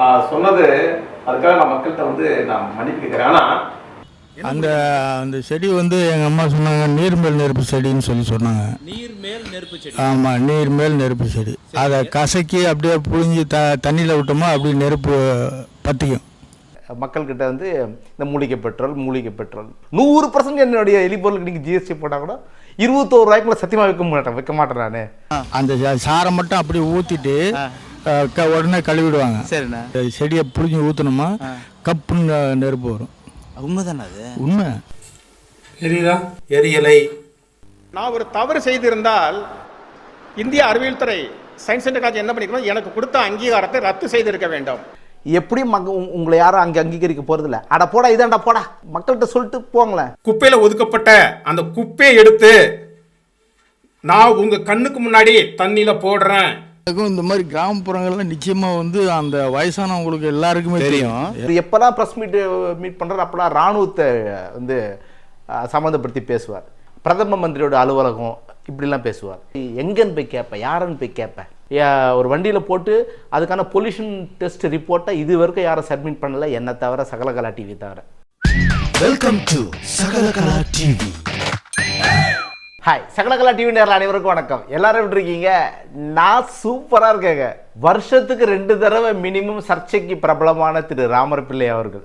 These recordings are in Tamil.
நான் சொன்னது அதுக்காக நான் மக்கள்கிட்ட வந்து நான் மன்னிப்பு கேட்குறேன். ஆனால் அந்த அந்த செடி வந்து எங்கள் அம்மா சொன்னாங்க நீர்மேல் நெருப்பு செடின்னு சொல்லி சொன்னாங்க. நீர் மேல் நெருப்பு செடி. ஆமாம் நீர்மேல் நெருப்பு செடி. அதை கசக்கி அப்படியே புழிஞ்சி த தண்ணியில் விட்டோமா அப்படியே நெருப்பு பற்றிக்கும் மக்கள்கிட்ட வந்து இந்த மூலிகை பெட்ரோல் மூலிகை பெட்ரோல் நூறு பர்சன்ட் என்னுடைய எரிபொருளுக்கு நீங்கள் ஜிஎஸ்டி போட்டால் கூட இருபத்தோரு ரூபாய்க்குள்ள சத்தியமாக விற்க மாட்டேன் விற்க மாட்டேன் நான். அந்த சாரை மட்டும் அப்படியே ஊற்றிட்டு உடனே கழுவிடுவாங்க. சரிண்ணா. செடியை புழிஞ்சு ஊற்றணுமா கப்புன்னு நெருப்பு வரும். உண்மைதானே அது? உண்மை. எரியுதா? எரியலை. நான் ஒரு தவறு செய்திருந்தால் இந்திய அறிவியல் துறை சயின்ஸ் அண்ட் டெக்னாலஜி என்ன பண்ணிக்கணும் எனக்கு கொடுத்த அங்கீகாரத்தை ரத்து செய்திருக்க வேண்டும். உங்- உங்களை யாரும் அங்கே அங்கீகரிக்க போகிறதில்ல அட போடா இதாண்டா போடா. மக்கள்கிட்ட சொல்லிட்டு போங்களேன். குப்பையில ஒதுக்கப்பட்ட அந்த குப்பையை எடுத்து நான் உங்க கண்ணுக்கு முன்னாடி தண்ணியில போடுறேன். அதுக்கும் இந்த மாதிரி கிராமப்புறங்கள்ல நிச்சயமாக வந்து அந்த வயசானவங்களுக்கு எல்லாருக்குமே தெரியும். எப்போல்லாம் ப்ரெஸ் மீட் மீட் பண்ணுறாரு அப்போலாம் இராணுவத்தை வந்து சம்மந்தப்படுத்தி பேசுவார். பிரதம மந்திரியோட அலுவலகம் இப்படிலாம் பேசுவார். எங்கன்னு போய் கேட்பேன் யாருன்னு போய் கேட்பேன் ஒரு வண்டியில் போட்டு அதுக்கான பொல்யூஷன் டெஸ்ட் ரிப்போர்ட்டை இது வரைக்கும் யாரும் சப்மிட் பண்ணல என்னை தவிர சகலகலா டிவி தவிர. Welcome to Sakalakala TV hi Sakalakala TV நேரில் அனைவருக்கும் வணக்கம். எல்லாரும் எப்படி இருக்கீங்க? நான் சூப்பராக இருக்கேங்க. வருஷத்துக்கு ரெண்டு தடவை மினிமம் சர்ச்சைக்கு பிரபலமான திரு ராமர் பிள்ளை அவர்கள்.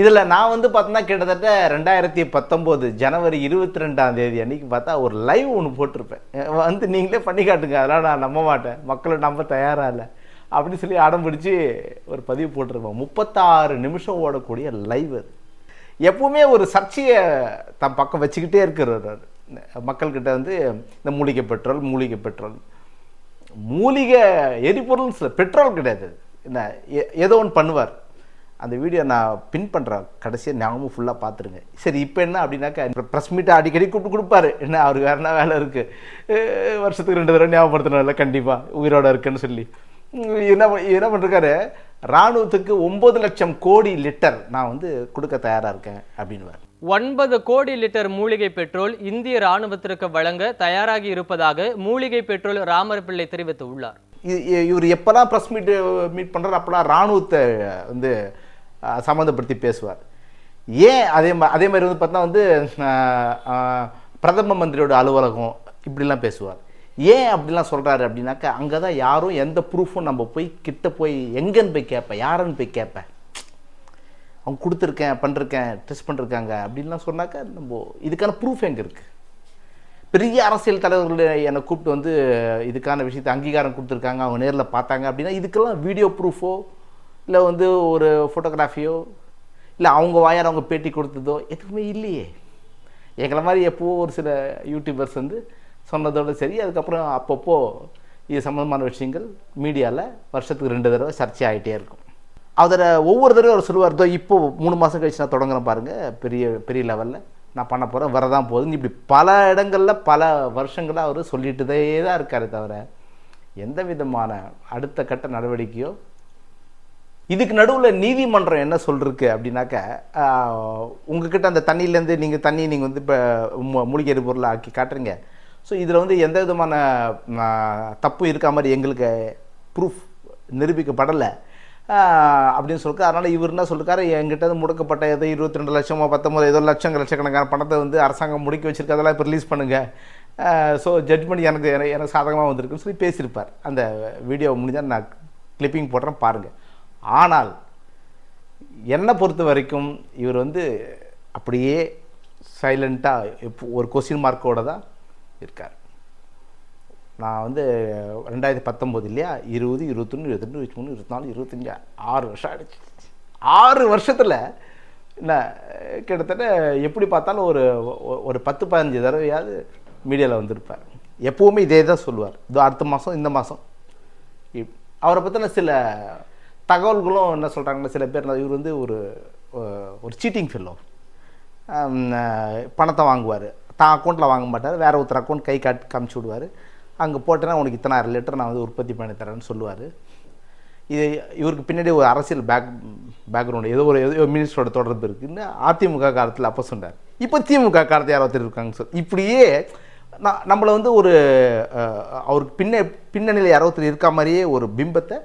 இதில் நான் வந்து பார்த்தோன்னா கிட்டத்தட்ட ரெண்டாயிரத்தி பத்தொம்போது ஜனவரி இருபத்தி ரெண்டாம் தேதி அன்னைக்கு பார்த்தா ஒரு லைவ் ஒன்று போட்டிருப்பேன். வந்து நீங்களே பண்ணி காட்டுங்க. அதெல்லாம் நான் நம்ப மாட்டேன். மக்களை நம்ப தயாராக இல்லை. அப்படின்னு சொல்லி அடம் பிடிச்சி ஒரு பதிவு போட்டிருப்பேன். முப்பத்தாறு நிமிஷம் ஓடக்கூடிய லைவ் அது. எப்பவுமே ஒரு சர்ச்சையை தன் பக்கம் வச்சுக்கிட்டே இருக்கிறவர் மக்கள்கிட்ட வந்து இந்த மூலிகை பெட்ரோல் மூலிகை பெட்ரோல் மூலிகை எரிபொருள் சில பெட்ரோல் கிடையாது. என்ன ஏதோ ஒன்று பண்ணுவார். அந்த வீடியோ நான் பின் பண்ணுறேன் கடைசியாக ஞாபகமும் ஃபுல்லாக பார்த்துருங்க சரி இப்போ என்ன அப்படின்னாக்கா ப்ரெஸ் மீட்டை அடிக்கடி கூப்பிட்டு கொடுப்பாரு. என்ன அவருக்கு வேறு என்ன வேலை இருக்குது வருஷத்துக்கு ரெண்டு தடவை ஞாபகப்படுத்தணும்ல கண்டிப்பாக உயிரோட இருக்குன்னு சொல்லி. என்ன என்ன பண்ணுறாரு இராணுவத்துக்கு ஒம்பது லட்சம் கோடி லிட்டர் நான் வந்து கொடுக்க தயாராக இருக்கேன் அப்படின்வார் ஒன்பது கோடி லிட்டர் மூலிகை பெட்ரோல் இந்திய ராணுவத்திற்கு வழங்க தயாராகி இருப்பதாக மூலிகை பெட்ரோல் ராமர் பிள்ளை தெரிவித்துள்ளார். இ- இவர் எப்போல்லாம் ப்ரெஸ் மீட் மீட் பண்ணுறாரு அப்போல்லாம் இராணுவத்தை வந்து சம்மந்தப்படுத்தி பேசுவார். ஏன் அதே மா அதே மாதிரி வந்து பார்த்தா வந்து பிரதம மந்திரியோட அலுவலகம் இப்படிலாம் பேசுவார். ஏன் அப்படிலாம் சொல்கிறாரு அப்படின்னாக்கா அங்கே தான் யாரும் எந்த ப்ரூஃபும் நம்ம போய் கிட்ட போய் எங்கேன்னு போய் கேட்பேன் யாருன்னு போய் கேட்பேன். அவங்க கொடுத்துருக்கேன் பண்ணிருக்கேன் டெஸ்ட் பண்ணிருக்காங்க அப்படின்லாம் சொன்னாக்கா நம்ம இதுக்கான ப்ரூஃப் எங்கே இருக்குது பெரிய அரசியல் தலைவர்கள் என்னை கூப்பிட்டு வந்து இதுக்கான விஷயத்தை அங்கீகாரம் கொடுத்துருக்காங்க அவங்க நேரில் பார்த்தாங்க அப்படின்னா இதுக்கெல்லாம் வீடியோ ப்ரூஃபோ இல்லை வந்து ஒரு ஃபோட்டோகிராஃபியோ இல்லை அவங்க வாயார் அவங்க பேட்டி கொடுத்ததோ? எதுவுமே இல்லையே. எங்களை மாதிரி எப்போவோ ஒரு சில யூடியூபர்ஸ் வந்து சொன்னதோட சரி அதுக்கப்புறம் அப்பப்போ இது சம்மந்தமான விஷயங்கள் மீடியாவில் வருஷத்துக்கு ரெண்டு தடவை சர்ச்சை ஆகிட்டே இருக்கும். அதில் ஒவ்வொரு தடவையும் அவர் சொல்லுவார் தோ இப்போ மூணு மாதம் கழிச்சு நான் தொடங்குறேன் பாருங்கள் பெரிய பெரிய லெவலில் நான் பண்ண போகிறேன் வரதான் போகுதுன்னு. இப்படி பல இடங்களில் பல வருஷங்களாக அவர் சொல்லிட்டுதே தான் இருக்காரு தவிர எந்த விதமான அடுத்த கட்ட நடவடிக்கையோ இதுக்கு நடுவில் நீதிமன்றம் என்ன சொல்லிருக்கு அப்படின்னாக்க உங்ககிட்ட அந்த தண்ணியிலேருந்து நீங்கள் தண்ணி நீங்கள் வந்து இப்போ மூலிகை எரிபொருளை ஆக்கி காட்டுறீங்க. ஸோ இதில் வந்து எந்த விதமான தப்பு இருக்கா மாதிரி எங்களுக்கு ப்ரூஃப் நிரூபிக்கப்படலை. அப்படின்னு சொல்லிருக்கு அதனால் இவர் என்ன சொல்லிருக்காரு? என்கிட்ட முடக்கப்பட்ட ஏதோ இருபத்தி ரெண்டு லட்சமோ பத்தொம்பது ஏதோ லட்சம் லட்சக்கணக்கான பணத்தை வந்து அரசாங்கம் முடக்கி வச்சிருக்கு. அதெல்லாம் இப்போ ரிலீஸ் பண்ணுங்கள் ஸோ ஜட்மெண்ட் எனக்கு எனக்கு- எனக்கு சாதகமாக வந்திருக்குன்னு சொல்லி பேசியிருப்பார். அந்த வீடியோ முடிஞ்சால் நான் கிளிப்பிங் போடுறேன் பாருங்கள் ஆனால் என்னை பொறுத்த வரைக்கும் இவர் வந்து அப்படியே சைலண்ட்டாக எப்போ ஒரு கொஸ்டின் மார்க்கோட தான் இருக்கார். நான் வந்து ரெண்டாயிரத்தி பத்தொம்போது இல்லையா? இருபது இருபத்தொன்று இருபத்தெண்டு இருபத்தி மூணு இருபத்தி நாலு இருபத்தஞ்சு ஆறு வருஷம் ஆயிடுச்சு. ஆறு வருஷத்தில் என்ன கிட்டத்தட்ட எப்படி பார்த்தாலும் ஒரு ஒரு பத்து பதினஞ்சு தடவையாவது மீடியாவில் வந்திருப்பார். எப்போவுமே இதே தான் சொல்லுவார். இது அடுத்த மாதம் இந்த மாதம் இப்- அவரை பற்றின சில தகவல்களும் என்ன சொல்கிறாங்கன்னா சில பேர் இவர் வந்து ஒரு ஒரு சீட்டிங் ஃபெல்லோ பணத்தை வாங்குவார். தான் அக்கௌண்ட்டில் வாங்க மாட்டார். வேறு ஒருத்தர் அக்கௌண்ட் கை காட்டி காமிச்சு விடுவார். அங்கே போட்டேன்னா உனக்கு இத்தனாயிரம் லிட்டர் நான் வந்து உற்பத்தி பண்ணி தரேன்னு சொல்லுவார். இது இவருக்கு பின்னாடி ஒரு அரசியல் பேக் பேக்ரவுண்டு ஏதோ ஒரு ஏதோ மினிஸ்டரோட தொடர்பு இருக்குன்னு அதிமுக காலத்தில் அப்போ சொன்னார். இப்போ திமுக காலத்தை யாரோ ஒருத்தர் இருக்காங்க சொல் இப்படியே நான் நம்மளை வந்து ஒரு அவருக்கு பின்ன பின்னணியில் யாரோ ஒருத்தர் இருக்க மாதிரியே ஒரு பிம்பத்தை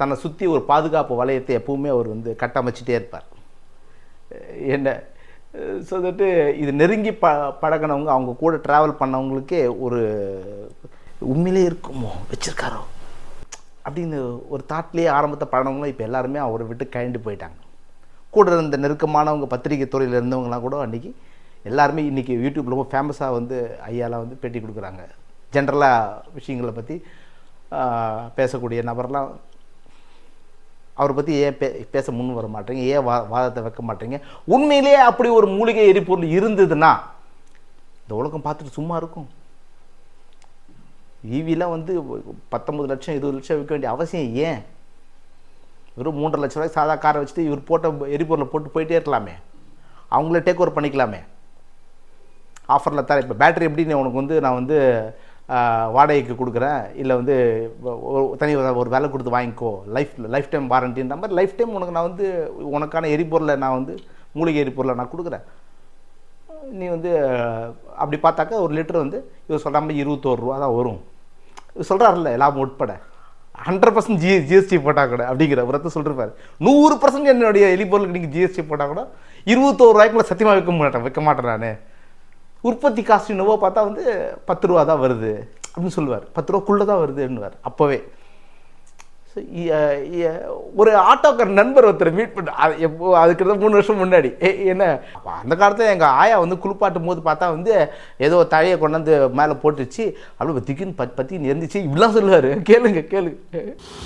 தன்னை சுற்றி ஒரு பாதுகாப்பு வளையத்தை எப்பவுமே அவர் வந்து கட்டமைச்சிட்டே இருப்பார். என்ன ஸோ தட்டு இது நெருங்கி ப பழகினவங்க அவங்க கூட ட்ராவல் பண்ணவங்களுக்கே ஒரு உண்மையிலே இருக்குமோ? வச்சுருக்காரோ? அப்படின்னு ஒரு தாட்லேயே ஆரம்பத்தை பழனவங்களும் இப்போ எல்லாருமே அவரை விட்டு கழண்டு போயிட்டாங்க. கூட இருந்த நெருக்கமானவங்க பத்திரிகை துறையில் இருந்தவங்களாம் கூட அன்றைக்கி எல்லாருமே இன்றைக்கி யூடியூப் ரொம்ப ஃபேமஸாக வந்து ஐயாலாம் வந்து பேட்டி கொடுக்குறாங்க. ஜென்ரலாக விஷயங்களை பற்றி பேசக்கூடிய நபர்லாம் அவரை பற்றி ஏன் பே பேச முன் வர மாட்டேங்க ஏன் வா வாதத்தை வைக்க மாட்டேங்க? உண்மையிலேயே அப்படி ஒரு மூலிகை எரிபொருள் இருந்ததுன்னா இந்த உலகம் பார்த்துட்டு சும்மா இருக்கும். ஈவிலாம் வந்து பத்தொம்பது லட்சம் இருபது லட்சம் விற்க வேண்டிய அவசியம் ஏன்? வெறும் மூன்றரை லட்ச ரூபாய்க்கு சாதா காரை வச்சுட்டு இவர் போட்ட எரிபொருளை போட்டு போயிட்டே இருக்கலாமே. அவங்கள டேக் ஓவர் பண்ணிக்கலாமே. ஆஃபரில் தர இப்போ பேட்டரி எப்படி உனக்கு வந்து நான் வந்து வாடகைக்கு கொடுக்குறேன். இல்லை வந்து தனி ஒரு- வேலை கொடுத்து வாங்கிக்கோ. லைஃப் லைஃப் டைம் வாரண்டின்ற மாதிரி லைஃப் டைம் உனக்கு நான் வந்து உனக்கான எரிபொருளை நான் வந்து மூலிகை எரிபொருளை நான் கொடுக்குறேன். நீ வந்து அப்படி பார்த்தாக்கா ஒரு லிட்டர் வந்து இவர் சொல்கிற மாதிரி இருபத்தோரு ரூபா தான் வரும். சொல்கிறாருல்ல லாபம் உட்பட. ஹண்ட்ரட் பர்சன்ட் ஜி ஜிஎஸ்டி போட்டால் கூட அப்படிங்கிற ஒருத்தர் சொல்லிருப்பாரு நூறு பர்சன்ட் என்னுடைய எலிபொருளுக்கு நீங்கள் ஜிஎஸ்டி போட்டால் கூட இருபத்தோரு ரூபாய்க்குள்ள சத்தியமாக வைக்க மாட்டேன் விற்க மாட்டேன் நான். உற்பத்தி காஸ்ட் என்னவோ பார்த்தா வந்து பத்து ரூபா தான் வருது அப்படின்னு சொல்லுவார். பத்து ரூபாக்குள்ளே தான் வருதுன்னுவார். அப்போவே. ஒரு ஆட்டோக்கார் நண்பர் ஒருத்தர் மீட் பண்ண அது எப்போ அதுக்கு தான் மூணு வருஷம் முன்னாடி. ஏ என்ன? அந்த காலத்தில் எங்கள் ஆயா வந்து குளிப்பாட்டும் போது பார்த்தா வந்து ஏதோ தழையை கொண்டாந்து மேலே போட்டுச்சு. அப்படியே திக்குன்னு பத் பற்றி இருந்துச்சு இப்படிலாம் சொல்லுவார். கேளுங்க கேளுங்க.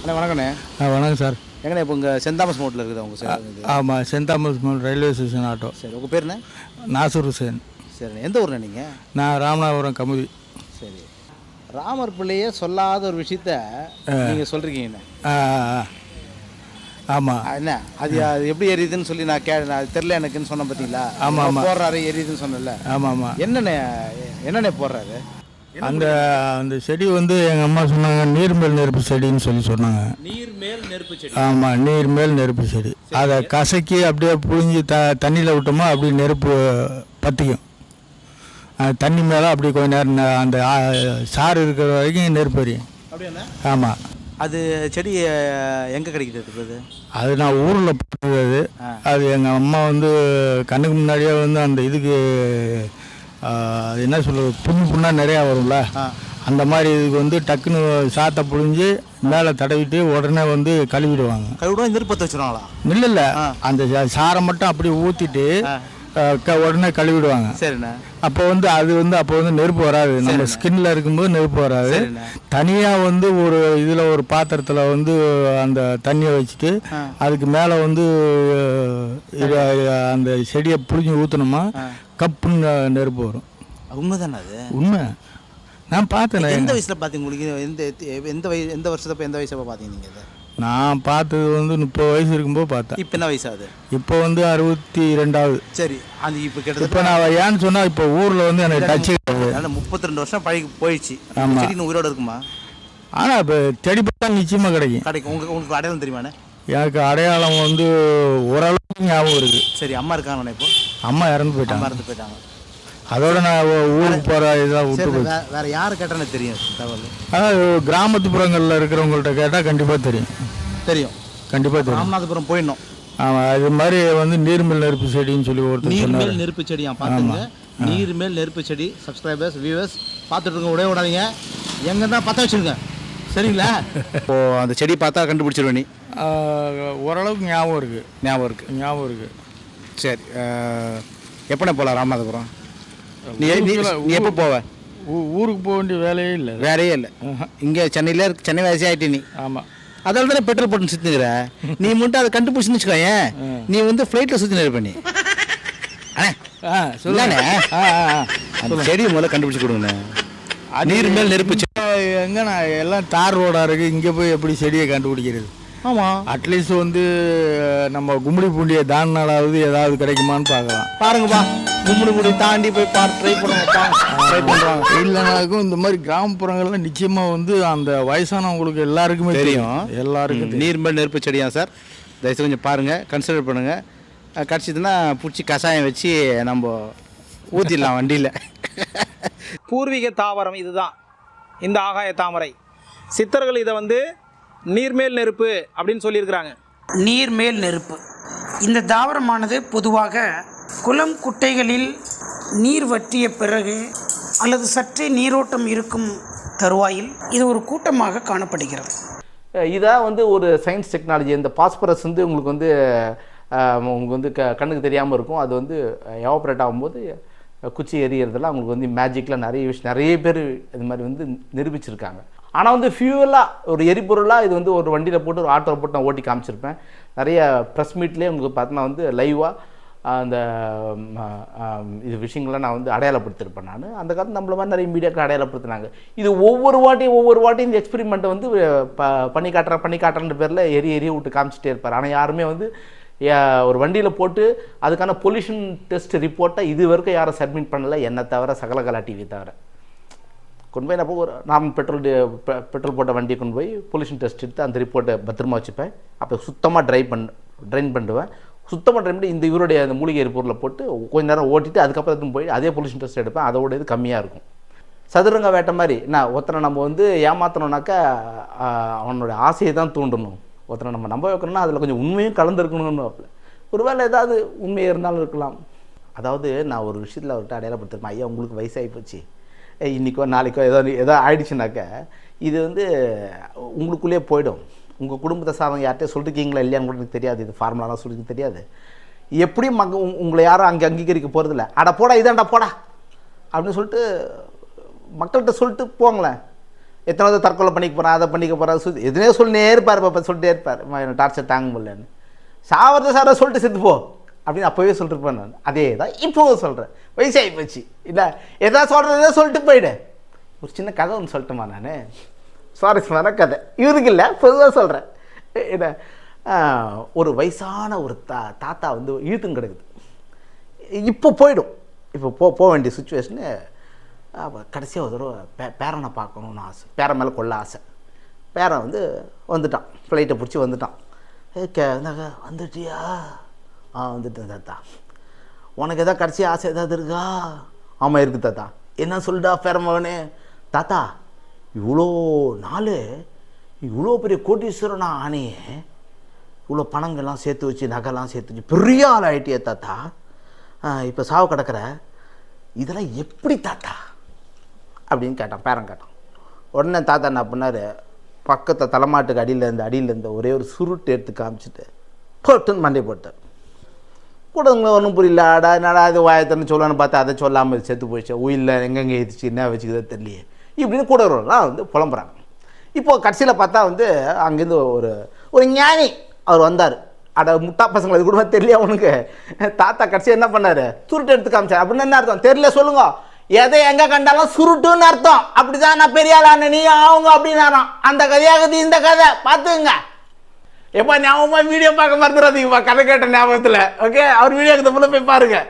அண்ணா வணக்கண்ணே. ஆ வணக்கம் சார். எங்கண்ணே இப்போ உங்கள் சென்ட் தாமஸ் மோட்டில் இருக்குது உங்கள் சார் ஆமாம் Saint Thomas Mount railway station auto. சரி உங்கள் பேருண்ணே நாசூர் ஹுசேன். சரிண்ணே எந்த ஊர்ண்ணே நீங்கள் நான் ராமநாதபுரம் கமுதி. சரி. ராமர் பிள்ளையே சொல்லாத ஒரு விஷயத்த நீங்கள் சொல்கிறீங்கண்ணே ஆ ஆமாம் என்ன? அது அது எப்படி எரியுதுன்னு சொல்லி நான் கே நான் தெரில எனக்குன்னு சொன்னேன் பார்த்தீங்களா ஆமா, ஆமா. போடுறாரு எரியுதுன்னு சொன்னேன்ல. ஆமாம் ஆமாம் என்னண்ணே என்னண்ணே போடுறாரு? அந்த அந்த செடி வந்து எங்கள் அம்மா சொன்னாங்க நீர்மேல் நெருப்பு செடின்னு சொல்லி சொன்னாங்க. நீர் மேல் நெருப்பு செடி. ஆமாம் நீர் மேல் நெருப்பு செடி. அதை கசக்கி அப்படியே புழிஞ்சு த தண்ணியில் விட்டோமா அப்படியே நெருப்பு பற்றிக்கும் தண்ணி மேலே அப்படி கொஞ்ச நேரம் அந்த சாறு இருக்கிற வரைக்கும் நெருப்பு அப்படியாண்ணே? ஆமாம் அது செடி எங்கே கிடைக்குது இருக்குது அது நான் ஊரில் பார்த்தது அது. எங்கள் அம்மா வந்து கண்ணுக்கு முன்னாடியே வந்து அந்த இதுக்கு என்ன சொல்கிறது புண்ணு புண்ணாக நிறையா வரும்ல. அந்த மாதிரி இதுக்கு வந்து டக்குன்னு சாத்தை புழிஞ்சு மேலே தடவிட்டு உடனே வந்து கழுவிடுவாங்க. கழுவிடும் நெருப்பத்தை வச்சுருவாங்களா? இல்லை இல்லை. அந்த சாரை மட்டும் அப்படியே ஊற்றிட்டு உடனே கழுவிடுவாங்க. சரிண்ணே. அப்போ வந்து அது வந்து அப்போ வந்து நெருப்பு வராது. நம்ம ஸ்கின்ல இருக்கும்போது நெருப்பு வராது. தனியாக வந்து ஒரு இதில் ஒரு பாத்திரத்தில் வந்து அந்த தண்ணியை வச்சுட்டு அதுக்கு மேலே வந்து இத அந்த செடியை புளிஞ்சு ஊற்றினோமா கப்புன்னு நெருப்பு வரும். உண்மைதானே அது? உண்மை. நான் பார்த்தேன். எந்த வயசில் பார்த்தீங்க உங்களுக்கு? எந்த எந்த வயசு எந்த வருஷத்தப்ப எந்த வயசப்போ பார்த்தீங்க நீங்கள் நான் பார்த்தது வந்து முப்பது வயசு இருக்கும்போது பார்த்தேன். இப்போ என்ன வயசு ஆகுது இப்போ வந்து அறுபத்தி ரெண்டாவது சரி அந்த இப்போ இப்போ கிட்டத்தட்ட நான் ஏன்னு சொன்னால் இப்போ ஊரில் வந்து எனக்கு கிடையாது அதனால முப்பத்தி ரெண்டு வருஷம் பழகி போயிடுச்சு. ஆமா. செடி உயிரோட இருக்குமா? ஆனால் இப்போ செடி பார்த்தா நிச்சயமாக கிடைக்கும். கிடைக்கும். உங்களுக்கு உங்களுக்கு அடையாளம் தெரியுமாண்ணே எனக்கு அடையாளம் வந்து ஓரளவுக்கு ஞாபகம் இருக்கு. சரி அம்மா இருக்காங்கண்ணே இப்போ? அம்மா இறந்து போயிட்டாங்க. இறந்து போயிட்டாங்க. அதோட நான் ஊருக்கு போகிற இதெல்லாம் விட்டு வேற யாரு கேட்டானே தெரியும் தகவல்? ஆனால் கிராமத்துப்புறங்களில் இருக்கிறவங்கள்ட்ட கேட்டால் கண்டிப்பாக தெரியும். தெரியும். கண்டிப்பாக தெரியும். ராமநாதபுரம் போயிடணும். ஆமாம் அது மாதிரி வந்து நீர்மில் நெருப்பு செடின்னு சொல்லி ஒருத்தர் நீர் சொன்னார். மேல் நெருப்பு செடியா பார்த்துங்க நீர் மேல் நெருப்பு செடி சப்ஸ்கிரைபர்ஸ் வியூவர்ஸ் பார்த்துட்டு இருக்க விடவே விடாதீங்க. எங்க தான் பற்ற வச்சிருங்க. சரிங்களா? இப்போ அந்த செடி பார்த்தா கண்டுபிடிச்சிருவேன் நீ. ஓரளவுக்கு ஞாபகம் இருக்குது ஞாபகம் இருக்கு. ஞாபகம் இருக்குது சரி எப்போண்ணே போகலாம் ராமநாதபுரம்? நீ நீ- எப்போ போவ? ஊருக்கு போக வேண்டிய வேலையே இல்லை. வேறையே இல்லை. இங்கே சென்னையில் சென்னை வாசி ஆகிட்டே நீ. ஆமாம் அதால தானே பெட்ரோல் போட்டு சுற்றினுக்கிற நீ மட்டும் அதை கண்டுபிடிச்சுன்னு வச்சுக்கோயேன் நீ வந்து ஃப்ளைட்டில் சுற்றினு இருப்ப நீ. அண்ணே. அந்த செடியை முதல்ல கண்டுபிடிச்சு கொடுங்கண்ணே. நீர் மேல் நெருப்பு எங்கே நான் எல்லாம் தார் ரோடாக இருக்குது இங்கே போய் எப்படி செடியை கண்டுபிடிக்கிறது? ஆமாம் அட்லீஸ்ட் வந்து நம்ம கும்மிடி பூண்டியை தாண்டினாலாவது ஏதாவது கிடைக்குமான்னு பார்க்கலாம். பாருங்கப்பா கும்பிடு குடி தாண்டி போய் பார் ட்ரை பண்ணுங்கப்பா ட்ரை பண்ணுறாங்க இல்லைனாக்கும் இந்த மாதிரி கிராமப்புறங்கள்ல நிச்சயமா வந்து அந்த வயசானவங்களுக்கு எல்லாருக்குமே தெரியும். எல்லாருக்கும் தெரியும். நீர் மேல் நெருப்பு செடியா சார்? தயவுசெய்து கொஞ்சம் பாருங்கள் கன்சிடர் பண்ணுங்கள் கிடச்சிதுன்னா பிடிச்சி கஷாயம் வச்சு நம்ம ஊற்றிடலாம் வண்டியில். பூர்வீக தாவரம் இதுதான். இந்த ஆகாய தாமரை. சித்தர்கள் இதை வந்து நீர்மேல் நெருப்பு அப்படின்னு சொல்லியிருக்கிறாங்க. நீர்மேல் நெருப்பு. இந்த தாவரமானது பொதுவாக குளம் குட்டைகளில் நீர் வற்றிய பிறகு அல்லது சற்றே நீரோட்டம் இருக்கும் தருவாயில் இது ஒரு கூட்டமாக காணப்படுகிறது. இதாக வந்து ஒரு சயின்ஸ் டெக்னாலஜி இந்த பாஸ்பரஸ் வந்து உங்களுக்கு வந்து உங்களுக்கு வந்து க கண்ணுக்கு தெரியாமல் இருக்கும். அது வந்து எவாப்ரேட் ஆகும்போது குச்சி எரியறதெல்லாம் உங்களுக்கு வந்து மேஜிக்கில் நிறைய விஷயம் நிறைய பேர் இது மாதிரி வந்து நிரூபிச்சிருக்காங்க. ஆனால் வந்து ஃபியூவலாக ஒரு எரிபொருளாக இது வந்து ஒரு வண்டியில் போட்டு ஒரு ஆட்டோவில் போட்டு நான் ஓட்டி காமிச்சிருப்பேன். நிறைய ப்ரெஸ் மீட்லேயே உங்களுக்கு பார்த்தோன்னா வந்து லைவாக அந்த இது விஷயங்கள்லாம் நான் வந்து அடையாளப்படுத்திருப்பேன் நான். அந்த காலத்தில் நம்மள மாதிரி நிறைய மீடியாக்கள் அடையாளப்படுத்தினாங்க. இது ஒவ்வொரு வாட்டியும் ஒவ்வொரு வாட்டியும் இந்த எக்ஸ்பெரிமெண்ட்டை வந்து ப பண்ணி காட்டுற பண்ணி காட்டுறன்ற பேரில் எரி எரிய விட்டு காமிச்சிட்டே இருப்பார். ஆனால் யாருமே வந்து ஒரு வண்டியில் போட்டு அதுக்கான பொல்யூஷன் டெஸ்ட் ரிப்போர்ட்டை இது வரைக்கும் யாரும் சப்மிட் பண்ணலை. என்னை தவிர சகலகலா டிவி தவிர. கொண்டு போய் நான் போய் ஒரு நார்மல் பெட்ரோல் பெட்ரோல் போட்ட வண்டியை கொண்டு போய் பொல்யூஷன் டெஸ்ட் எடுத்து அந்த ரிப்போர்ட்டை பத்திரமா வச்சுப்பேன். அப்போ சுத்தமாக ட்ரை பண்ண ட்ரைன் பண்ணுவேன். சுத்தமாக ட்ரை பண்ணி இந்த இவருடைய அந்த மூலிகை எரிபொருளை போட்டு கொஞ்ச நேரம் ஓட்டிட்டு அதுக்கப்புறம் எடுத்துன்னு போய் அதே பொல்யூஷன் டெஸ்ட் எடுப்பேன். அதோட இது கம்மியாக இருக்கும். சதுரங்க வேட்டை மாதிரி என்ன ஒருத்தனை நம்ம வந்து ஏமாத்தணும்னாக்கா அவனுடைய அவனோட ஆசையை தான் தூண்டணும். ஒருத்தனை நம்ம நம்ப வைக்கணும்னா அதில் கொஞ்சம் உண்மையும் கலந்துருக்கணும்னு ஒருவேளை ஏதாவது உண்மையாக இருந்தாலும் இருக்கலாம். அதாவது நான் ஒரு விஷயத்தில் அவர்கிட்ட அடையாளப்படுத்திருப்பேன். ஐயா உங்களுக்கு வயசாகி போச்சு. ஏய், நாளைக்கோ ஏதோ ஏதோ ஆயிடுச்சுனாக்க இது வந்து உங்களுக்குள்ளேயே போயிடும். உங்கள் குடும்பத்தை சார்ந்தவங்க யார்கிட்டயும் சொல்லிருக்கீங்களா இல்லையான்னு கூட எனக்கு தெரியாது. இது ஃபார்முலாலாம் சொல்லிக்க தெரியாது. எப்படியும் அங்கே உங் உங்களை யாரும் அங்கே அங்கீகரிக்க போகிறதில்ல அட போடா இதாண்டா போடா. அப்படின்னு சொல்லிட்டு மக்கள்கிட்ட சொல்லிட்டு போங்களேன். எத்தனாவது தற்கொலை பண்ணிக்க போகிறேன் அதை பண்ணிக்க போகிறேன் சொல்லி எதுனே சொல்லினே இருப்பார் பாப்பா சொல்லிட்டே இருப்பார். டார்ச்சர் தாங்க முடியலன்னு. சாவரத்தை சார சொல்லிட்டு செத்து போ அப்படின்னு அப்போவே சொல்லிருப்பேன் நான். அதே தான் இப்போவும் சொல்கிறேன் வயசாகி போச்சு இல்லை எதாவது சொல்கிறதே சொல்லிட்டு போயிடு. ஒரு சின்ன கதை ஒன்று சொல்லட்டுமா நான்? சுவாரஸ்யமான கதை. இவருக்கு இல்லை பொதுவாக சொல்கிறேன் என்ன ஒரு வயசான ஒரு தா தாத்தா வந்து இழுத்துன்னு கிடக்குது. இப்போ போயிடும். இப்போ போ போக வேண்டிய சுச்சுவேஷனு கடைசியாக ஒரு தடவை பே பேரனை பார்க்கணுன்னு ஆசை. பேரன் மேலே கொள்ள ஆசை. பேரன் வந்து வந்துட்டான். ஃப்ளைட்டை பிடிச்சி வந்துட்டான். கே வந்துட்டியா? ஆ வந்துட்டேன் தாத்தா. உனக்கு எதாவது கடைசி ஆசை ஏதாவது இருக்கா? ஆமாம் இருக்குது தாத்தா. என்ன சொல்லிட்டா பேரமவனே தாத்தா இவ்வளோ நாள் இவ்வளோ பெரிய கோட்டீஸ்வரனா ஆனையே இவ்வளோ பணங்கள்லாம் சேர்த்து வச்சு நகைலாம் சேர்த்து வச்சு பெரிய ஆள் ஆகிட்டியே தாத்தா இப்போ சாவு கிடக்கிற. இதெல்லாம் எப்படி தாத்தா? அப்படின்னு கேட்டான் பேரன் கேட்டான். உடனே தாத்தா என்ன பண்ணார்? பக்கத்து தலைமாட்டுக்கு அடியில் இருந்த அடியில் இருந்த ஒரே ஒரு சுருட்டு எடுத்து காமிச்சிட்டு போட்டுன்னு மண்டை போட்டார். கூட உங்களுக்கு ஒன்றும் புரியல. ஆடா என்னடா இது வாயத்தன்னு சொல்லணும்னு பார்த்தா அதை சொல்லாமல் செத்து போயிடுச்சு. உயிரில் எங்கெங்கே ஏற்றிச்சு என்ன வச்சுக்கிறதோ தெரியலையே. இப்படின்னு கூட வரலாம் வந்து புலம்புறாங்க. இப்போது கடைசியில் பார்த்தா வந்து அங்கேருந்து ஒரு ஒரு ஞானி அவர் வந்தார். அட முட்டா பசங்களை இது கூட தெரியல உனக்கு? தாத்தா கடைசி என்ன பண்ணார்? சுருட்டு எடுத்து காமிச்சார். அப்படின்னு என்ன அர்த்தம்? தெரியல சொல்லுங்க. எதை எங்கே கண்டாலும் சுருட்டுன்னு அர்த்தம். அப்படிதான் நான் பெரியாளான நீ அவங்க அப்படின்னாராம். அந்த கதையாகுது இந்த கதை. பார்த்துங்க எப்பா ஞாபகமா வீடியோ பார்க்க மறந்துடாதீங்கப்பா கதை கேட்ட ஞாபகத்தில். ஓகே அவர் வீடியோ தப்புல போய் பாருங்கள்